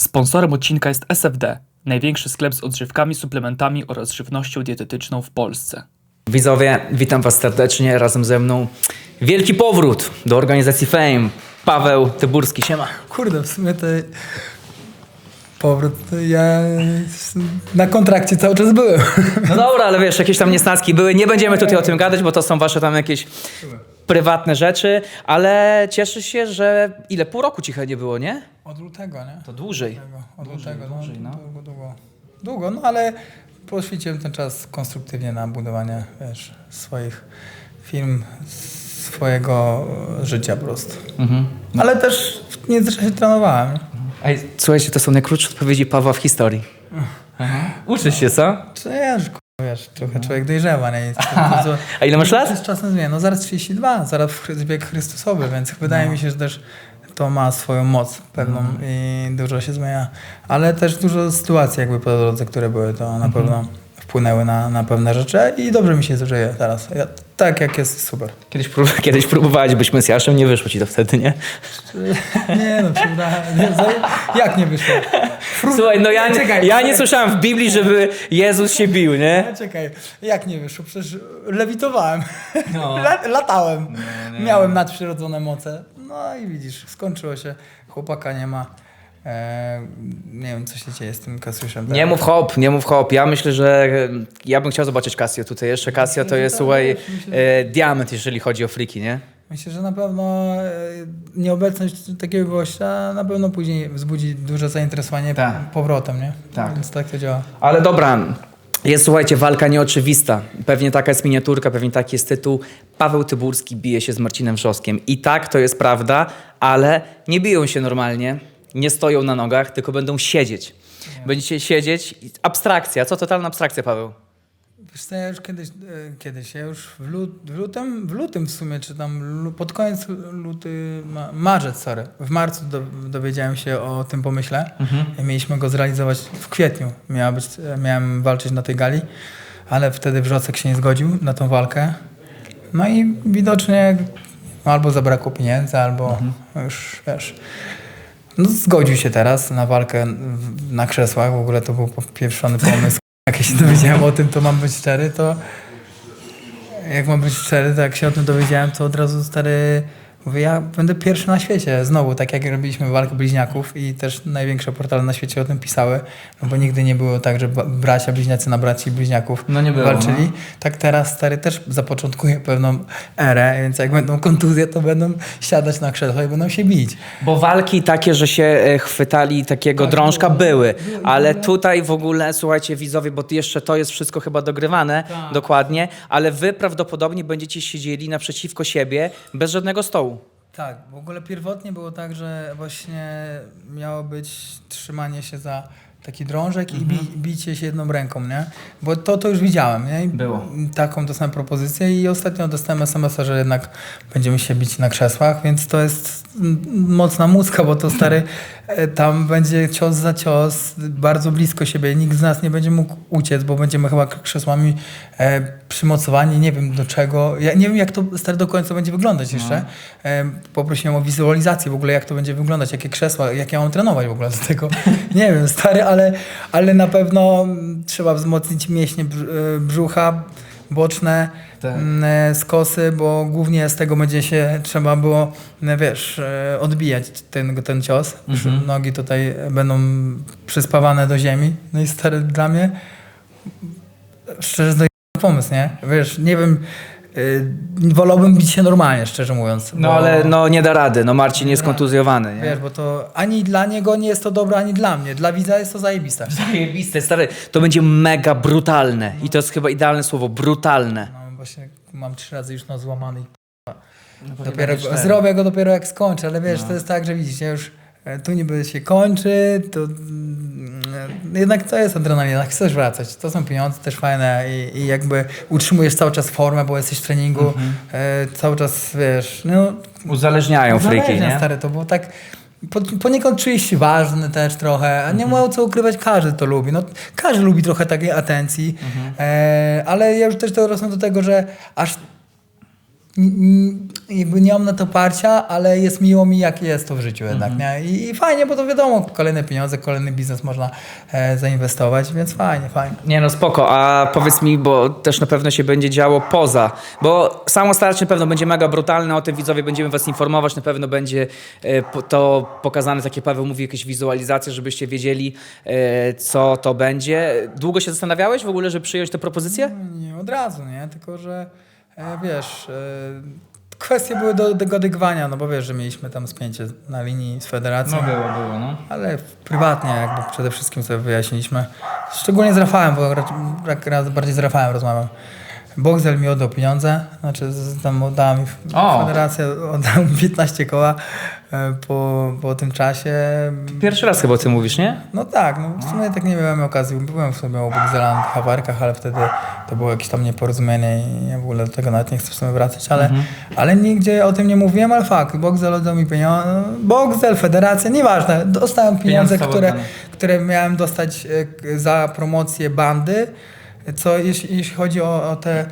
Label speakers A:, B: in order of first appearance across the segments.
A: Sponsorem odcinka jest SFD, największy sklep z odżywkami, suplementami oraz żywnością dietetyczną w Polsce.
B: Widzowie, witam Was serdecznie. Razem ze mną wielki powrót do organizacji Fame. Paweł Tyburski, siema.
C: Kurde, w sumie to powrót, to ja na kontrakcie cały czas byłem.
B: No dobra, ale wiesz, jakieś tam niesnaski były. Nie będziemy tutaj o tym gadać, bo to są Wasze tam jakieś prywatne rzeczy, ale cieszę się, że ile? Pół roku cicha nie było, nie?
C: Od lutego, nie?
B: To dłużej.
C: Lutego, Od lutego, no,
B: dłużej, no.
C: Długo, długo. Długo, no ale poświęciłem ten czas konstruktywnie na budowanie, wiesz, swoich firm, swojego życia po prostu.
B: Mhm.
C: Ale też w międzyczasie trenowałem.
B: Ej, słuchajcie, to są najkrótsze odpowiedzi Pawła w historii. Uczysz się, co?
C: Czy wiesz, trochę człowiek dojrzewa, nie? To, to, to,
B: A ile masz lat?
C: Z czasem zmienia. No zaraz 32, zaraz wiek Chrystusowy, więc wydaje mi się, że też to ma swoją moc pewną i dużo się zmienia. Ale też dużo sytuacji jakby po drodze, które były, to na pewno wpłynęły na, na pewne rzeczy i dobrze mi się żyje teraz. Ja, tak jak jest, super.
B: Kiedyś, prób- kiedyś próbowałeś być Mesjaszem, nie wyszło ci to wtedy, nie?
C: Nie no, za- jak nie wyszło?
B: Słuchaj, no ja, nie-
C: Czekaj,
B: ja nie słyszałem w Biblii, żeby Jezus się bił, nie?
C: A Czekaj, jak nie wyszło? Przecież lewitowałem,
B: No.
C: La- latałem, miałem nadprzyrodzone moce. No i widzisz, skończyło się, chłopaka nie ma. E, nie wiem, co się dzieje z tym Kasiuszem.
B: Nie mów hop, nie mów hop. Ja myślę, że e, ja bym chciał zobaczyć Casio tutaj jeszcze. Casio to jest, słuchaj, e, diament, jeżeli chodzi o friki, nie?
C: Myślę, że na pewno e, nieobecność takiego gościa na pewno później wzbudzi duże zainteresowanie
B: Tak.
C: powrotem, nie?
B: Tak.
C: Więc tak to działa.
B: Ale dobra, jest, słuchajcie, walka nieoczywista. Pewnie taka jest miniaturka, pewnie taki jest tytuł. Paweł Tyburski bije się z Marcinem Wrzoskiem. I tak, to jest prawda, ale nie biją się normalnie, nie stoją na nogach, tylko będą siedzieć. Będziecie siedzieć. Abstrakcja. Co totalna abstrakcja, Paweł?
C: Wiesz co, ja już kiedyś, e, kiedyś ja już w, lut, w lutym, w lutym w sumie, czy tam pod koniec luty, ma, marzec, sorry, w marcu do, dowiedziałem się o tym pomyśle. I mieliśmy go zrealizować w kwietniu. Miała być, e, miałem walczyć na tej gali, ale wtedy Wrzosek się nie zgodził na tą walkę. No i widocznie albo zabrakło pieniędzy, albo już, wiesz... No zgodził się teraz na walkę na krzesłach. W ogóle to był pieprzony pomysł. Jak ja się dowiedziałem o tym, to mam być szczery, to jak mam być szczery, to jak się o tym dowiedziałem, to od razu stary mówię, ja będę pierwszy na świecie znowu, tak jak robiliśmy walkę bliźniaków i też największe portale na świecie o tym pisały, no bo nigdy nie było tak, że bracia bliźniacy na braci bliźniaków
B: No nie było,
C: walczyli.
B: no.
C: Tak teraz stary też zapoczątkuje pewną erę, więc jak będą kontuzje, to będą siadać na krzesło i będą się bić.
B: Bo walki takie, że się e, chwytali takiego drążka były, ale tutaj w ogóle, słuchajcie widzowie, bo jeszcze to jest wszystko chyba dogrywane dokładnie, ale wy prawdopodobnie będziecie siedzieli naprzeciwko siebie bez żadnego stołu.
C: Tak, w ogóle pierwotnie było tak, że właśnie miało być trzymanie się za taki drążek i bi bicie się jedną ręką, nie? Bo to, to już widziałem, nie? I
B: Było.
C: Taką dostałem propozycję i ostatnio dostałem SMS-a, że jednak będziemy się bić na krzesłach, więc to jest mocna muska, bo to stary, tam będzie cios za cios, bardzo blisko siebie, nikt z nas nie będzie mógł uciec, bo będziemy chyba krzesłami e, przymocowani, nie wiem do czego, ja nie wiem jak to stary do końca będzie wyglądać jeszcze. E, poprosiłem o wizualizację w ogóle, jak to będzie wyglądać, jakie krzesła, jak ja mam trenować w ogóle do tego. nie wiem, stary, ale, ale na pewno mm, trzeba wzmocnić mięśnie e, brzucha, boczne,
B: Tak.
C: mm, e, skosy, bo głównie z tego będzie się trzeba było, no wiesz, e, odbijać ten, ten cios. Nogi tutaj będą przyspawane do ziemi. No i stary dla mnie szczerze to pomysł, nie? Wiesz, nie wiem, wolałbym bić się normalnie, szczerze mówiąc.
B: No
C: bo-
B: ale no nie da rady, no Marcin jest kontuzjowany, nie?
C: Wiesz, bo to ani dla niego nie jest to dobre, ani dla mnie. Dla widza jest to zajebiste.
B: Zajebiste, stary, to będzie mega brutalne i to jest chyba idealne słowo, brutalne.
C: No właśnie mam trzy razy już nos złamany. i
B: No,
C: Dopiero go, zrobię go dopiero jak skończę, ale wiesz, to jest tak, że widzisz, ja już e, tu niby się kończy, to jednak to jest adrenalina, chcesz wracać. To są pieniądze też fajne i, i jakby utrzymujesz cały czas formę, bo jesteś w treningu, e, cały czas, wiesz, no
B: Uzależniają friki, nie?
C: stary, to było tak... Po, poniekąd czujesz się ważny też trochę, a nie ma co ukrywać, każdy to lubi. No, każdy lubi trochę takiej atencji, e, ale ja już też dorosłem do tego, że aż jakby nie mam na to parcia, ale jest miło mi, jak jest to w życiu jednak, nie? I, fajnie, bo to wiadomo, kolejne pieniądze, kolejny biznes można e, zainwestować, więc fajnie, fajnie.
B: Nie no spoko, a powiedz mi, bo też na pewno się będzie działo poza, bo samo starcie na pewno będzie mega brutalne, o tym widzowie będziemy was informować, na pewno będzie e, to pokazane, takie Paweł mówi, jakieś wizualizacje, żebyście wiedzieli e, co to będzie. Długo się zastanawiałeś w ogóle, żeby przyjąć tę propozycję?
C: Nie od razu, nie? Tylko, że wiesz, e, kwestie były do dogadywania, no bo wiesz, że mieliśmy tam spięcie na linii z federacją.
B: było, było, no.
C: Ale prywatnie jakby przede wszystkim sobie wyjaśniliśmy. Szczególnie z Rafałem, bo ra- ra- raz bardziej z Rafałem rozmawiam. Boxel mi oddał pieniądze, znaczy tam oddała mi
B: O.
C: federacja, oddał mi 15 koła e, po, po tym czasie.
B: Pierwszy raz chyba o tym mówisz, nie?
C: No tak, no w sumie tak nie miałem okazji. Byłem w sumie u Boxela na tych hawarkach, ale wtedy to było jakieś tam nieporozumienie i ja w ogóle do tego nawet nie chcę w sumie wracać, ale,
B: Mhm.
C: ale nigdzie o tym nie mówiłem, ale fakt, Boxel oddał mi pieniądze, Boxel, federacja, nieważne, dostałem pieniądze, które, które miałem dostać e, za promocję bandy. Co jeśli, jeśli chodzi o, o te mm,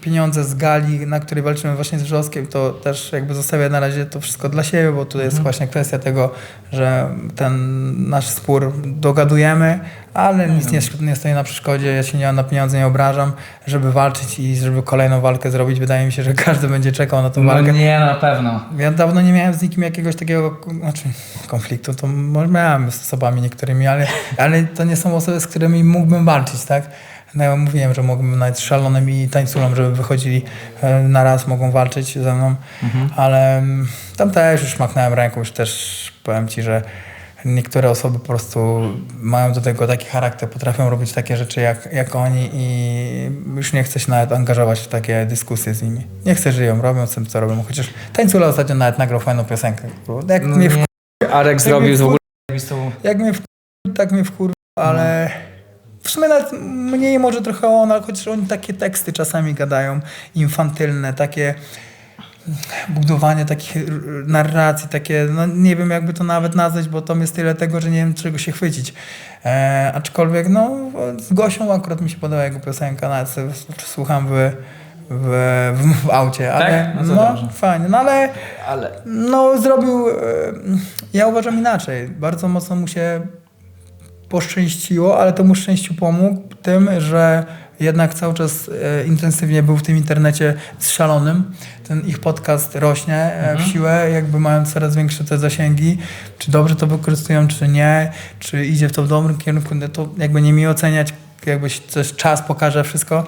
C: pieniądze z gali, na której walczymy właśnie z Wrzoskiem, to też jakby zostawię na razie to wszystko dla siebie, bo tu jest właśnie kwestia tego, że ten nasz spór dogadujemy, ale nic nie, nie stoi na przeszkodzie, ja się nie na pieniądze nie obrażam, żeby walczyć i żeby kolejną walkę zrobić. Wydaje mi się, że każdy będzie czekał na tą walkę.
B: nie, na pewno.
C: Ja dawno nie miałem z nikim jakiegoś takiego znaczy, konfliktu, to może miałem z osobami niektórymi, ale, ale to nie są osoby, z którymi mógłbym walczyć, tak? No ja mówiłem, że mógłbym nawet z szalonym i tańculą, żeby wychodzili e, na raz, mogą walczyć ze mną, ale mm, tam też już machnąłem ręką, już też powiem Ci, że niektóre osoby po prostu mają do tego taki charakter, potrafią robić takie rzeczy jak, jak oni i już nie chcę się nawet angażować w takie dyskusje z nimi. Nie chcę, żyją, robią z tym, co robią. Chociaż Tańcula ostatnio nawet nagrał fajną piosenkę. Jak mnie w,
B: Arek zrobił w
C: w
B: ogóle...
C: jak mnie w, tak mnie wkur... ale w sumie nawet mniej może trochę on, ale chociaż oni takie teksty czasami gadają, infantylne, takie budowanie takich narracji, takie, no nie wiem jakby to nawet nazwać, bo tam jest tyle tego, że nie wiem czego się chwycić. E, aczkolwiek no z Gosią akurat mi się podoba jego piosenka, nawet sobie słucham w, w, w, w aucie, ale
B: No to
C: no,
B: dobrze.
C: fajnie, no ale
B: Ale...
C: no, zrobił. e, Ja uważam inaczej. Bardzo mocno mu się poszczęściło, ale temu szczęściu pomógł tym, że jednak cały czas e, intensywnie był w tym internecie szalonym. Ten ich podcast rośnie e, w siłę, jakby mają coraz większe te zasięgi. Czy dobrze to wykorzystują, czy nie, czy idzie w to w dobrym kierunku, no to jakby nie mi oceniać, jakby też czas pokaże wszystko.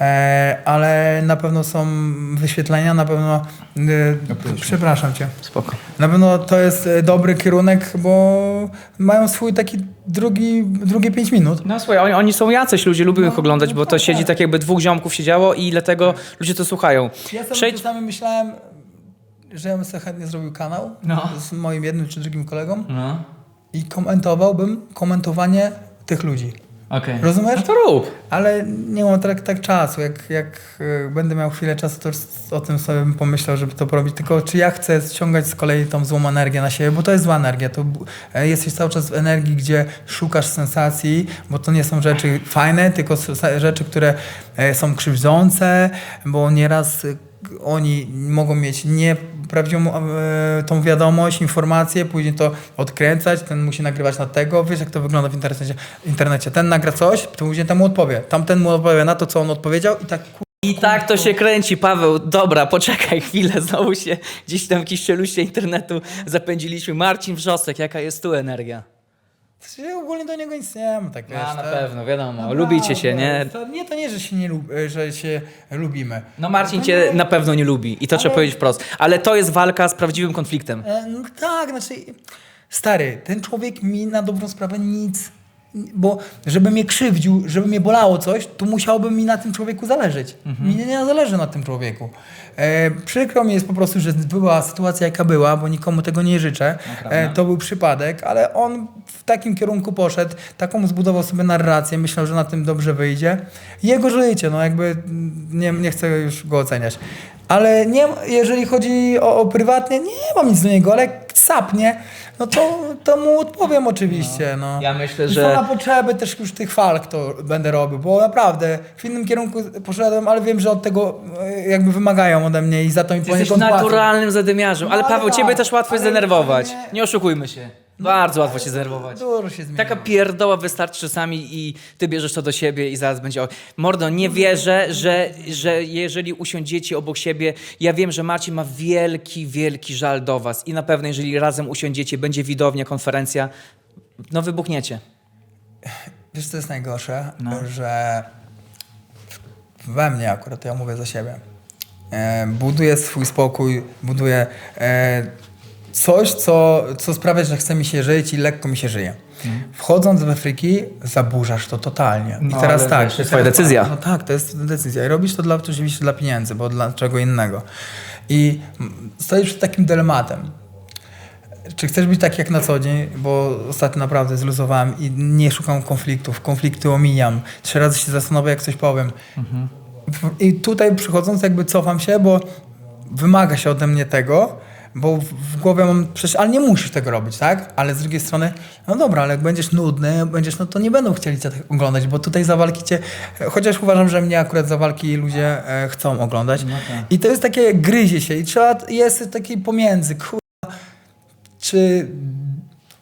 C: E, ale na pewno są wyświetlenia, na pewno. E, przepraszam cię.
B: Spoko.
C: Na pewno to jest e, dobry kierunek, bo mają swój taki drugi, drugie 5 minut.
B: No słuchaj, oni, oni są jacyś, ludzie lubią ich oglądać, bo to siedzi tak jakby dwóch ziomków siedziało i dlatego ludzie to słuchają.
C: Ja sobie
B: Przejdź...
C: czasami myślałem, że ja bym sobie chętnie zrobił kanał
B: No.
C: z moim jednym czy drugim kolegą
B: No,
C: i komentowałbym komentowanie tych ludzi.
B: Okej.
C: Rozumiesz?
B: No to rób.
C: Ale nie mam tak, tak czasu. Jak, jak e, będę miał chwilę czasu, to s- o tym sobie bym pomyślał, żeby to porobić. Tylko czy ja chcę ściągać z kolei tą złą energię na siebie, bo to jest zła energia. To e, jesteś cały czas w energii, gdzie szukasz sensacji, bo to nie są rzeczy fajne, tylko rzeczy, które e, są krzywdzące, bo nieraz oni mogą mieć nieprawdziwą e, tą wiadomość, informację, później to odkręcać, ten musi nagrywać na tego, wiesz jak to wygląda w internecie, internecie. ten nagra coś, to później temu odpowie, tamten mu odpowie na to, co on odpowiedział i tak
B: I tak to się kręci, Paweł. Dobra, poczekaj chwilę, znowu się gdzieś tam w jakiejś czeluście internetu zapędziliśmy. Marcin Wrzosek, jaka jest tu energia?
C: Ja ogólnie do niego nic nie mam, tak wiesz.
B: A, na pewno, wiadomo.
C: Naprawdę,
B: Lubicie się, nie?
C: To, nie, to nie, że się nie lub, że się lubimy.
B: No Marcin cię na pewno nie lubi i to trzeba
C: Ale-
B: powiedzieć wprost. Ale to jest walka z prawdziwym konfliktem.
C: E, No tak, znaczy, stary, ten człowiek mi na dobrą sprawę nic, bo żeby mnie krzywdził, żeby mnie bolało coś, to musiałoby mi na tym człowieku zależeć. Mi nie, nie zależy na tym człowieku. E, przykro mi jest po prostu, że była sytuacja jaka była, bo nikomu tego nie życzę. E, to był przypadek, ale on w takim kierunku poszedł, taką zbudował sobie narrację, myślał, że na tym dobrze wyjdzie. Jego życie, no jakby mm, nie, nie chcę już go oceniać. Ale nie, jeżeli chodzi o, o prywatnie, nie mam nic do niego, ale sapnie, no to, to mu odpowiem oczywiście. No.
B: Ja myślę,
C: I
B: że-
C: na potrzeby też już tych walk to będę robił, bo naprawdę w innym kierunku poszedłem, ale wiem, że od tego e, jakby wymagają ode mnie i za to mi
B: Jesteś
C: poniekąd płacą.
B: naturalnym zadymiarzem, ale
C: No, ale
B: Paweł,
C: tak,
B: ciebie też łatwo jest zdenerwować.
C: nie-
B: Nie oszukujmy się. Bardzo łatwo się zdenerwować.
C: Dużo się zmieniło.
B: Taka pierdoła wystarczy czasami i ty bierzesz to do siebie i zaraz będzie... o- Mordo, nie wierzę, że, że jeżeli usiądziecie obok siebie, ja wiem, że Marcin ma wielki, wielki żal do was i na pewno jeżeli razem usiądziecie, będzie widownia, konferencja, no wybuchniecie.
C: Wiesz, co jest najgorsze?
B: No.
C: Że we mnie akurat, ja mówię za siebie, e, buduję swój spokój, buduję e, coś, co, co sprawia, że chce mi się żyć i lekko mi się żyje. Wchodząc we friki, zaburzasz to totalnie. I
B: Mhm. No,
C: teraz
B: ale
C: tak.
B: to jest
C: i teraz
B: twoja decyzja.
C: tak, No tak, to jest decyzja. I robisz to dla, oczywiście dla pieniędzy, bo dla czego innego. I stoisz przed takim dylematem. Czy chcesz być tak jak na co dzień, bo ostatnio naprawdę zluzowałem i nie szukam konfliktów, konflikty omijam. Trzy razy się zastanowię, jak coś powiem. W- I tutaj przychodząc jakby cofam się, bo wymaga się ode mnie tego, bo w, głowie mam przecież, ale nie musisz tego robić, tak? Ale z drugiej strony, no dobra, ale jak będziesz nudny, będziesz, no to nie będą chcieli cię tak oglądać, bo tutaj za walki cię, chociaż uważam, że mnie akurat za walki ludzie e, chcą oglądać. I to jest takie gryzie się i trzeba, jest taki pomiędzy, kur czy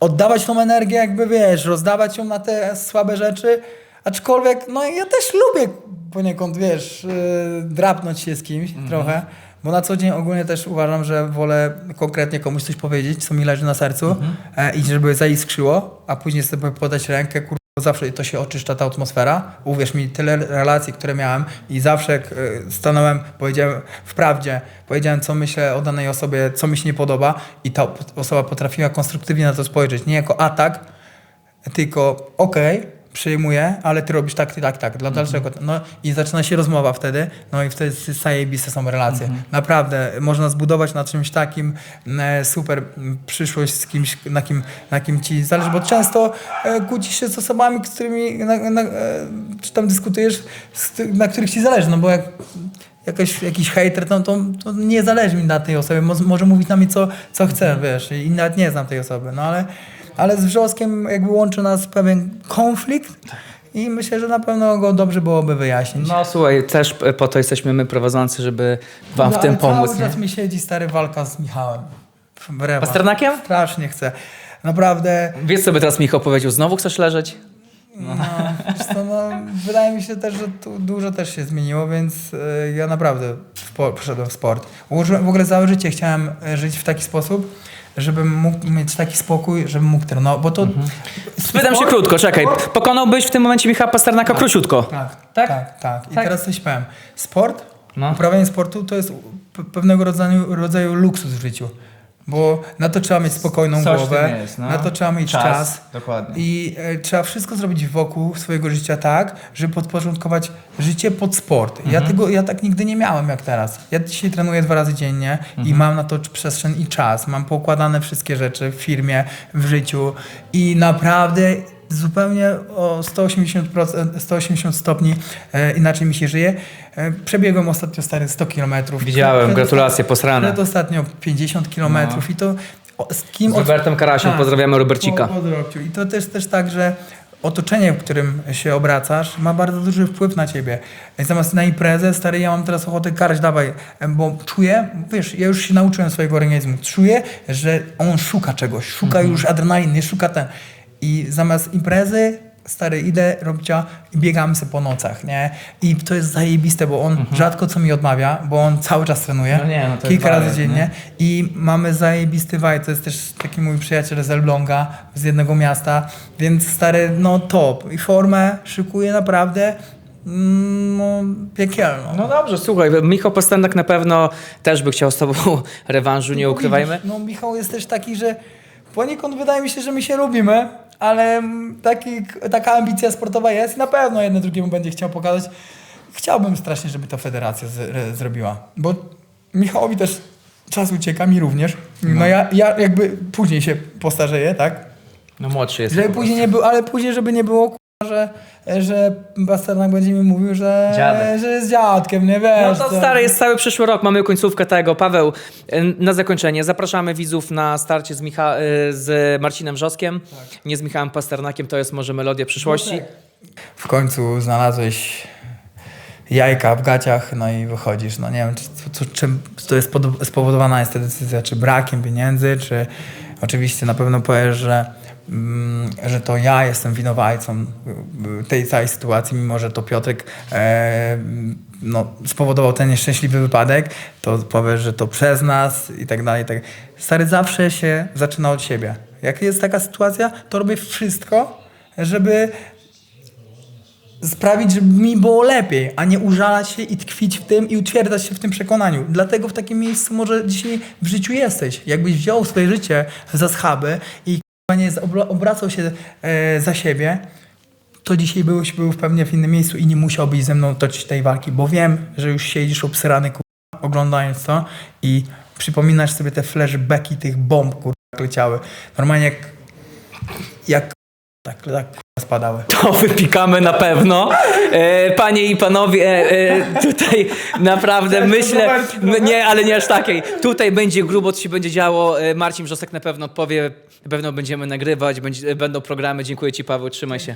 C: oddawać tą energię, jakby wiesz, rozdawać ją na te słabe rzeczy, aczkolwiek, no ja też lubię poniekąd, wiesz, yy, drapnąć się z kimś trochę, bo na co dzień ogólnie też uważam, że wolę konkretnie komuś coś powiedzieć, co mi leży na sercu e, i żeby zaiskrzyło, a później sobie podać rękę, kur... zawsze to się oczyszcza ta atmosfera. Uwierz mi, tyle relacji, które miałem i zawsze e, stanąłem, powiedziałem wprawdzie, powiedziałem co myślę o danej osobie, co mi się nie podoba i ta osoba potrafiła konstruktywnie na to spojrzeć, nie jako atak, tylko okej, przyjmuję, ale ty robisz tak, ty tak, tak, dla dalszego. No i zaczyna się rozmowa wtedy, no i wtedy zajebiste są relacje. Naprawdę, można zbudować na czymś takim e, super przyszłość z kimś, na kim, na kim ci zależy, bo często e, kłócisz się z osobami, z którymi, na, na, e, czy tam dyskutujesz, z, na których ci zależy, no bo jak jakaś, jakiś hater, to, to, to nie zależy mi na tej osobie, Mo, może mówić na mnie co, co chce, wiesz, i nawet nie znam tej osoby, no ale, ale z Wrzoskiem jakby łączy nas pewien konflikt i myślę, że na pewno go dobrze byłoby wyjaśnić.
B: No słuchaj, też po to jesteśmy my prowadzący, żeby wam
C: No,
B: w tym
C: ale
B: pomóc.
C: Cały
B: Nie?
C: czas mi siedzi stary walka z Michałem. Wrewa.
B: Pasternakiem?
C: Strasznie chcę. Naprawdę,
B: Wiesz, co by teraz Michał powiedział? Znowu chcesz leżeć?
C: no, co, no, wydaje mi się też, że tu dużo też się zmieniło, więc e, ja naprawdę w po, poszedłem w sport. Ułożyłem, w ogóle całe życie chciałem e, żyć w taki sposób, żebym mógł mieć taki spokój, żebym mógł trenować, bo to...
B: Spytam się krótko, czekaj.
C: sport-
B: Pokonałbyś w tym momencie Michała Pasternaka króciutko.
C: Tak,
B: Tak?
C: tak, tak. I
B: Tak.
C: teraz coś powiem. Sport,
B: No.
C: uprawianie sportu to jest pe- pewnego rodzaju, rodzaju luksus w życiu. Bo na to trzeba mieć spokojną
B: Coś
C: głowę,
B: jest, no.
C: na to trzeba mieć
B: Czas,
C: czas.
B: dokładnie.
C: I e, trzeba wszystko zrobić wokół swojego życia tak, żeby podporządkować życie pod sport.
B: Mhm.
C: Ja, tego, ja tak nigdy nie miałem jak teraz. Ja dzisiaj trenuję dwa razy dziennie
B: Mhm.
C: i mam na to przestrzeń i czas. Mam poukładane wszystkie rzeczy w firmie, w życiu i naprawdę zupełnie o 180%, 180 stopni e, inaczej mi się żyje. E, przebiegłem ostatnio stary 100 kilometrów.
B: Widziałem, gratulacje, posrane.
C: Przed ostatnio 50 kilometrów i to o, z kim
B: Z Robertem Karasiem,
C: Tak.
B: pozdrawiamy Robercika.
C: po- po. I to też, też tak, że otoczenie, w którym się obracasz, ma bardzo duży wpływ na ciebie. I Zamiast na imprezę, stary, ja mam teraz ochotę karać, dawaj, bo czuję, wiesz, ja już się nauczyłem swojego organizmu, czuję, że on szuka czegoś, szuka
B: Mhm.
C: już adrenaliny, szuka ten. I zamiast imprezy, stary, idę robcia i biegamy sobie po nocach, nie? I to jest zajebiste, bo on rzadko co mi odmawia, bo on cały czas trenuje.
B: Mhm. No nie, no
C: Kilka razy dziennie.
B: nie?
C: I mamy zajebisty vibe. To jest też taki mój przyjaciel z Elbląga, z jednego miasta. Więc stary, no top. I formę szykuje naprawdę mm, no, piekielną.
B: No dobrze, słuchaj, Michał Pasternak na pewno też by chciał z tobą rewanżu, nie
C: Bo
B: ukrywajmy.
C: No Michał jest też taki, że poniekąd wydaje mi się, że my się lubimy, ale taki, taka ambicja sportowa jest i na pewno jedno drugiemu będzie chciał pokazać. Chciałbym strasznie, żeby to federacja z, zrobiła, bo Michałowi też czas ucieka, mi również. No, ja, ja jakby później się postarzeję, tak?
B: No młodszy jest.
C: Żeby później nie było, ale później, żeby nie było że, że Pasternak będzie mi mówił, że,
B: Dziadek.
C: że jest dziadkiem, nie wiesz.
B: No to
C: co.
B: stary, jest cały przyszły rok, mamy końcówkę tego. Paweł, na zakończenie zapraszamy widzów na starcie z, Micha- y, z Marcinem Wrzoskiem, nie z Michałem Pasternakiem, to jest może melodia przyszłości.
C: W końcu znalazłeś jajka w gaciach, no i wychodzisz. No nie wiem, czy, czy, czym to jest spowodowana jest ta decyzja, czy brakiem pieniędzy, czy oczywiście na pewno powiesz, że, że to ja jestem winowajcą y, tej całej sytuacji, mimo że to Piotrek e, no, spowodował ten nieszczęśliwy wypadek, to powiesz, że to przez nas i tak dalej. i Tak. Stary zawsze się zaczyna od siebie. Jak jest taka sytuacja, to robię wszystko, żeby sprawić, żeby mi było lepiej, a nie użalać się i tkwić w tym i utwierdzać się w tym przekonaniu. Dlatego w takim miejscu może dzisiaj w życiu jesteś. Jakbyś wziął swoje życie za schaby i obracał się e, za siebie, to dzisiaj byłeś był pewnie w innym miejscu i nie musiałbyś ze mną toczyć tej walki, bo wiem, że już siedzisz obsrany k***a, oglądając to i przypominasz sobie te flashbacki tych bomb, kurwa, jak leciały. Normalnie jak, jak tak, tak spadały.
B: To wypikamy na pewno. E, panie i panowie, e, e, tutaj naprawdę myślę, nie, ale nie aż takiej. Tutaj będzie grubo, co się będzie działo. E, Marcin Wrzosek na pewno odpowie, na pewno będziemy nagrywać, będzie, będą programy. Dziękuję ci Paweł, trzymaj się.